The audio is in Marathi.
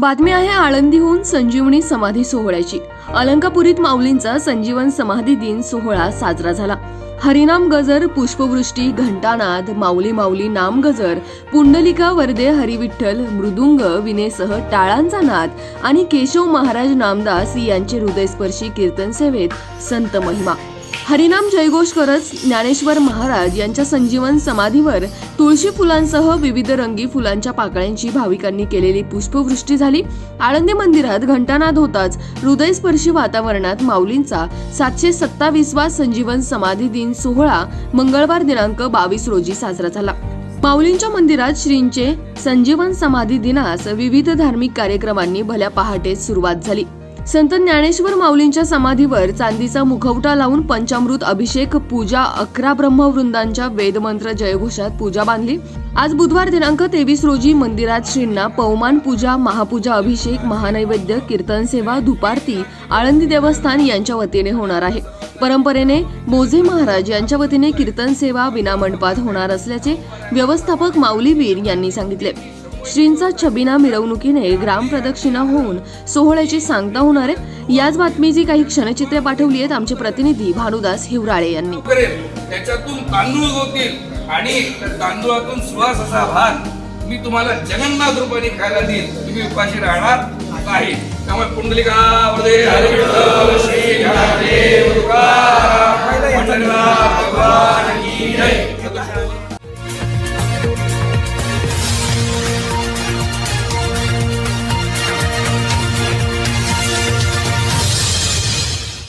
बातमी आहे आळंदीहून संजीवनी समाधी सोहळ्याची. अलंकापुरीत माऊलींचा संजीवन समाधी दिन सोहळा साजरा झाला. हरिनाम गजर पुष्पवृष्टी घंटानाद माऊली माऊली नाम गजर पुंडलिका वरदे हरिविठ्ठल मृदुंग विनेसह टाळांचा नाद आणि केशव महाराज नामदास यांचे हृदयस्पर्शी कीर्तन सेवेत संत महिमा. हरिनाम जयघोष करत ज्ञानेश्वर महाराज यांच्या संजीवन समाधीवर तुळशी फुलांसह विविध रंगी फुलांच्या पाकळ्यांची भाविकांनी केलेली पुष्पवृष्टी झाली. आळंदी मंदिरात घंटानाद होताच हृदयस्पर्शी वातावरणात माऊलींचा सातशे सत्तावीसवा संजीवन समाधी दिन सोहळा मंगळवार दिनांक बावीस रोजी साजरा झाला. माऊलींच्या मंदिरात श्रींचे संजीवन समाधी दिनास विविध धार्मिक कार्यक्रमांनी भल्या पहाटेच सुरुवात झाली. संत ज्ञानेश्वर माऊलींच्या समाधीवर चांदीचा मुखवटा लावून पंचामृत अभिषेक पूजा अकरा ब्रह्मवृंदांच्या वेदमंत्र जयघोषात पूजा बांधली. आज बुधवार दिनांक तेवीस रोजी मंदिरात श्रींना पवमान पूजा महापूजा अभिषेक महानैवेद्य कीर्तन सेवा धुपारती आळंदी देवस्थान यांच्या वतीने होणार आहे. परंपरेने मोझे महाराज यांच्या वतीने कीर्तन सेवा विनामंडपात होणार असल्याचे व्यवस्थापक माऊलीवीर यांनी सांगितले. श्रींचा छबिना मिरवणुकीने ग्राम प्रदक्षिणा होऊन सोहळ्याची सांगता होणार आहे. याच बातमीची काही क्षणचित्रे पाठवली आहेत आमचे प्रतिनिधी भानुदास हिवराळे यांनी. त्याच्यातून तांदूळ होतील आणि तांदूळातून सुवास असा भात मी तुम्हाला जगन्नाथ रूपाने खायला देईल. तुम्ही उपाशी राहणार नाही. त्यामुळे पुंडलिका